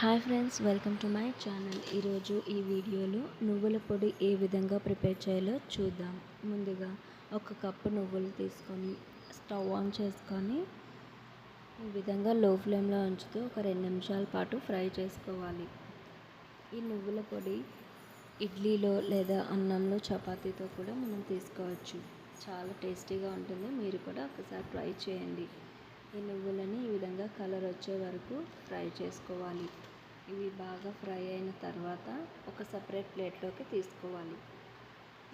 Hi friends welcome to my channel. ఈరోజు ఈ వీడియోలో నువ్వుల పొడి ఏ విధంగా ప్రిపేర్ చేయాలో చూద్దాం. ముందుగా ఒక కప్పు నువ్వులు తీసుకొని స్టవ్ ఆన్ చేసుకొని ఈ విధంగా లో ఫ్లేమ్లో ఉంచుతూ ఒక రెండు నిమిషాల పాటు ఫ్రై చేసుకోవాలి. ఈ నువ్వుల పొడి ఇడ్లీలో లేదా అన్నంలో చపాతీతో కూడా మనం తీసుకోవచ్చు. చాలా టేస్టీగా ఉంటుంది. మీరు కూడా ఒకసారి ట్రై చేయండి. ఈ నువ్వులని ఈ విధంగా కలర్ వచ్చే వరకు ఫ్రై చేసుకోవాలి. ఇవి బాగా ఫ్రై అయిన తర్వాత ఒక సపరేట్ ప్లేట్లోకి తీసుకోవాలి.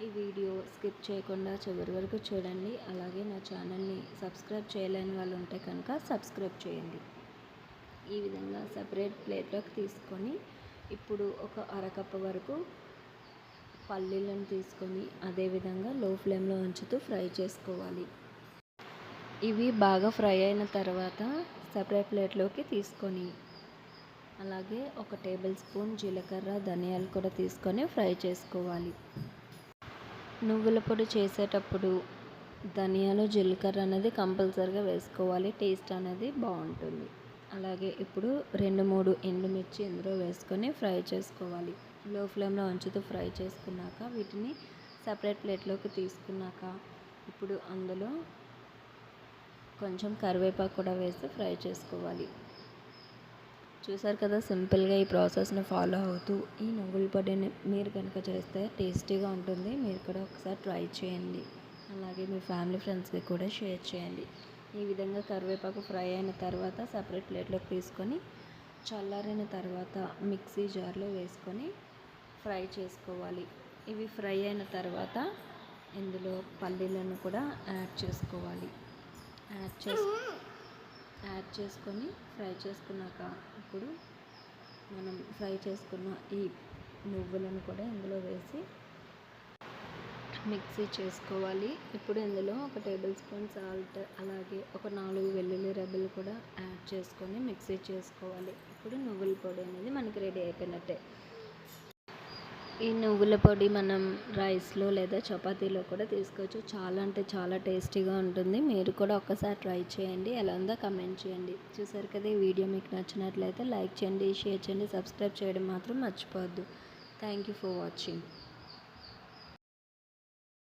ఈ వీడియో స్కిప్ చేయకుండా చివరి వరకు చూడండి. అలాగే నా ఛానల్ని సబ్స్క్రైబ్ చేయలేని వాళ్ళు ఉంటే కనుక సబ్స్క్రైబ్ చేయండి. ఈ విధంగా సపరేట్ ప్లేట్లోకి తీసుకొని ఇప్పుడు ఒక అరకప్ప వరకు పల్లీలను తీసుకొని అదేవిధంగా లో ఫ్లేమ్లో ఉంచుతూ ఫ్రై చేసుకోవాలి. ఇవి బాగా ఫ్రై అయిన తర్వాత సపరేట్ ప్లేట్లోకి తీసుకొని అలాగే ఒక టేబుల్ స్పూన్ జీలకర్ర ధనియాలు కూడా తీసుకొని ఫ్రై చేసుకోవాలి. నువ్వుల పొడి చేసేటప్పుడు ధనియాలు జీలకర్ర అనేది కంపల్సరిగా వేసుకోవాలి. టేస్ట్ అనేది బాగుంటుంది. అలాగే ఇప్పుడు రెండు మూడు ఎండుమిర్చి ఇందులో వేసుకొని ఫ్రై చేసుకోవాలి. లో ఫ్లేమ్లో ఉంచుతూ ఫ్రై చేసుకున్నాక వీటిని సపరేట్ ప్లేట్లోకి తీసుకున్నాక ఇప్పుడు అందులో కొంచెం కరివేపాకు కూడా వేసి ఫ్రై చేసుకోవాలి. చూసారు కదా సింపుల్గా ఈ ప్రాసెస్ని ఫాలో అవుతూ ఈ నువ్వుల పొడిని మీరు కనుక చేస్తే టేస్టీగా ఉంటుంది. మీరు కూడా ఒకసారి ట్రై చేయండి. అలాగే మీ ఫ్యామిలీ ఫ్రెండ్స్కి కూడా షేర్ చేయండి. ఈ విధంగా కరివేపాకు ఫ్రై అయిన తర్వాత సపరేట్ ప్లేట్లోకి తీసుకొని చల్లారిన తర్వాత మిక్సీ జార్లో వేసుకొని ఫ్రై చేసుకోవాలి. ఇవి ఫ్రై అయిన తర్వాత ఇందులో పల్లీలను కూడా యాడ్ చేసుకోవాలి. యాడ్ చేసి యాడ్ చేసుకొని ఫ్రై చేసుకున్నాక ఇప్పుడు మనం ఫ్రై చేసుకున్న ఈ నువ్వులను కూడా ఇందులో వేసి మిక్సీ చేసుకోవాలి. ఇప్పుడు ఇందులో ఒక టేబుల్ స్పూన్ సాల్ట్ అలాగే ఒక నాలుగు వెల్లుల్లి రెబ్బలు కూడా యాడ్ చేసుకొని మిక్సీ చేసుకోవాలి. ఇప్పుడు నువ్వుల పొడి అనేది మనకి రెడీ అయిపోయినట్టే. ఈ నువ్వుల పొడి మనం రైస్లో లేదా చపాతీలో కూడా తీసుకోవచ్చు. చాలా అంటే చాలా టేస్టీగా ఉంటుంది. మీరు కూడా ఒక్కసారి ట్రై చేయండి. ఎలా ఉందో కమెంట్ చేయండి. చూసారు కదా ఈ వీడియో మీకు నచ్చినట్లయితే లైక్ చేయండి షేర్ చేయండి సబ్స్క్రైబ్ చేయడం మాత్రం మర్చిపోవద్దు. Thank you for watching.